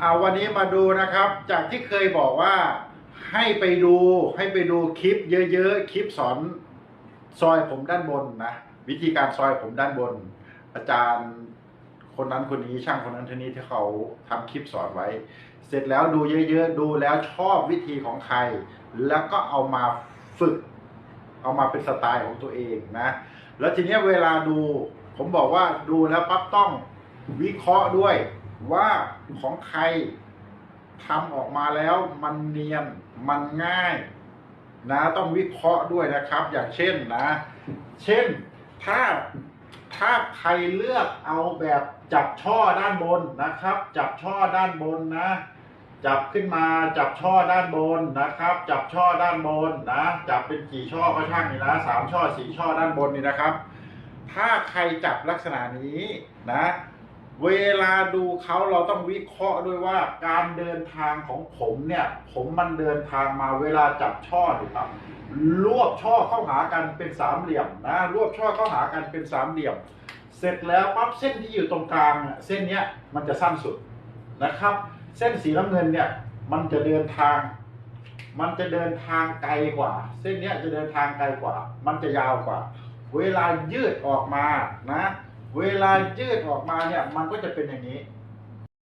เอาวันนี้มาดูนะครับ จากที่เคยบอกว่าให้ไปดูให้ไปดูคลิปเยอะๆ คลิปสอนซอยผมด้านบนนะ วิธีการซอยผมด้านบน อาจารย์คนนั้นคนนี้ช่างคนนั้นคนนี้ที่เขาทำคลิปสอนไว้ เสร็จแล้วดูเยอะๆ ดูแล้วชอบวิธีของใคร แล้วก็เอามาฝึก เอามาเป็นสไตล์ของตัวเองนะ แล้วทีนี้เวลาดู ผมบอกว่าดูแล้วปั๊บต้องวิเคราะห์ด้วย ว่าของใครทำออกมาแล้วมันเนียนมันง่าย นะต้องวิเคราะห์ด้วยนะครับ อย่างเช่นนะ เช่นถ้าถ้าใครเลือกเอาแบบจับช่อด้านบนนะครับ จับช่อด้านบนนะ จับขึ้นมาจับช่อด้านบนนะครับ จับช่อด้านบนนะ จับเป็นกี่ช่อก็ช่างนี่นะสามช่อสี่ช่อด้านบนนี่นะครับ ถ้าใครจับลักษณะนี้นะ เวลาดูเขาเราต้องวิเคราะห์ด้วยว่าการเดินทางของผมเนี่ย ผมมันเดินทางมาเวลาจับช่อดูครับรวบช่อเข้าหากันเป็นสามเหลี่ยมนะรวบช่อเข้าหากันเป็นสามเหลี่ยม เสร็จแล้วปั๊บเส้นที่อยู่ตรงกลางเส้นเนี้ยมันจะสั้นสุดนะครับ เส้นสีน้ำเงินเนี่ยมันจะเดินทาง มันจะเดินทางไกลกว่า เส้นเนี้ยจะเดินทางไกลกว่า มันจะยาวกว่า เวลายืดออกมานะ เวลายืดออกมาเนี่ยมันก็จะเป็นอย่างนี้